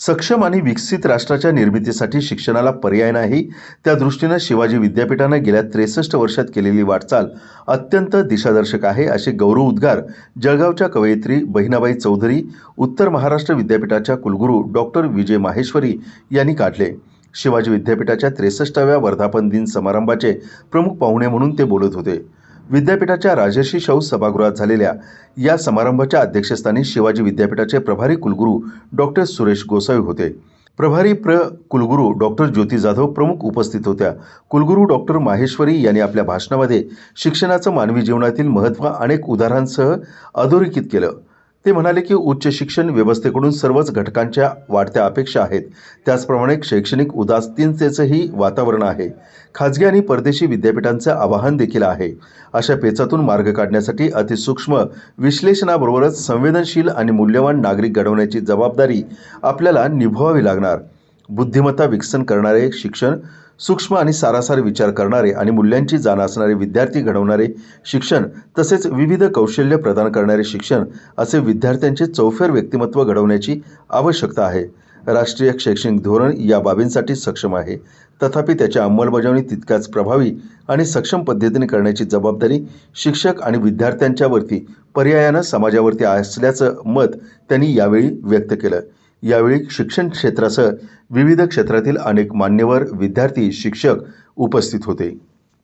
सक्षम आणि विकसित राष्ट्राच्या निर्मितीसाठी शिक्षणाला पर्याय नाही. त्या दृष्टीनं शिवाजी विद्यापीठानं गेल्या त्रेसष्ट वर्षात केलेली वाटचाल अत्यंत दिशादर्शक आहे असे गौरव उद्गार जळगावच्या कवयित्री बहिणाबाई चौधरी उत्तर महाराष्ट्र विद्यापीठाच्या कुलगुरू डॉक्टर विजय माहेश्वरी यांनी काढले. शिवाजी विद्यापीठाच्या त्रेसष्टाव्या वर्धापन दिन समारंभाचे प्रमुख पाहुणे म्हणून ते बोलत होते. विद्यापीठाच्या राजर्षी शाहू सभागृहात झालेल्या या समारंभाच्या अध्यक्षस्थानी शिवाजी विद्यापीठाचे प्रभारी कुलगुरू डॉक्टर सुरेश गोसावी होते. प्रभारी प्र कुलगुरू डॉक्टर ज्योती जाधव प्रमुख उपस्थित होत्या. कुलगुरू डॉक्टर माहेश्वरी यांनी आपल्या भाषणामध्ये शिक्षणाचं मानवी जीवनातील महत्त्व अनेक उदाहरणांसह अधोरेखित केलं. ते म्हणाले की उच्च शिक्षण व्यवस्थेकडून सर्वच घटकांच्या वाढत्या अपेक्षा आहेत. त्याचप्रमाणे शैक्षणिक उदासीनतेचंही वातावरण आहे. खाजगी आणि परदेशी विद्यापीठांचं आवाहन देखील आहे. अशा पेचातून मार्ग काढण्यासाठी अतिसूक्ष्म विश्लेषणाबरोबरच संवेदनशील आणि मूल्यवान नागरिक घडवण्याची जबाबदारी आपल्याला निभवावी लागणार. बुद्धिमत्ता विकसन करणारे शिक्षण सूक्ष्म आणि सारासार विचार करणारे आणि मूल्यांची जाण असणारे विद्यार्थी घडवणारे शिक्षण तसेच विविध कौशल्य प्रदान करणारे शिक्षण असे विद्यार्थ्यांचे चौफेर व्यक्तिमत्व घडवण्याची आवश्यकता आहे. राष्ट्रीय शैक्षणिक धोरण या बाबींसाठी सक्षम आहे. तथापि त्याची अंमलबजावणी तितक्याच प्रभावी आणि सक्षम पद्धतीने करण्याची जबाबदारी शिक्षक आणि विद्यार्थ्यांच्यावरती पर्यायानं समाजावरती असल्याचं मत त्यांनी यावेळी व्यक्त केलं. यावेळी शिक्षण क्षेत्रासह विविध क्षेत्रातील अनेक मान्यवर विद्यार्थी शिक्षक उपस्थित होते.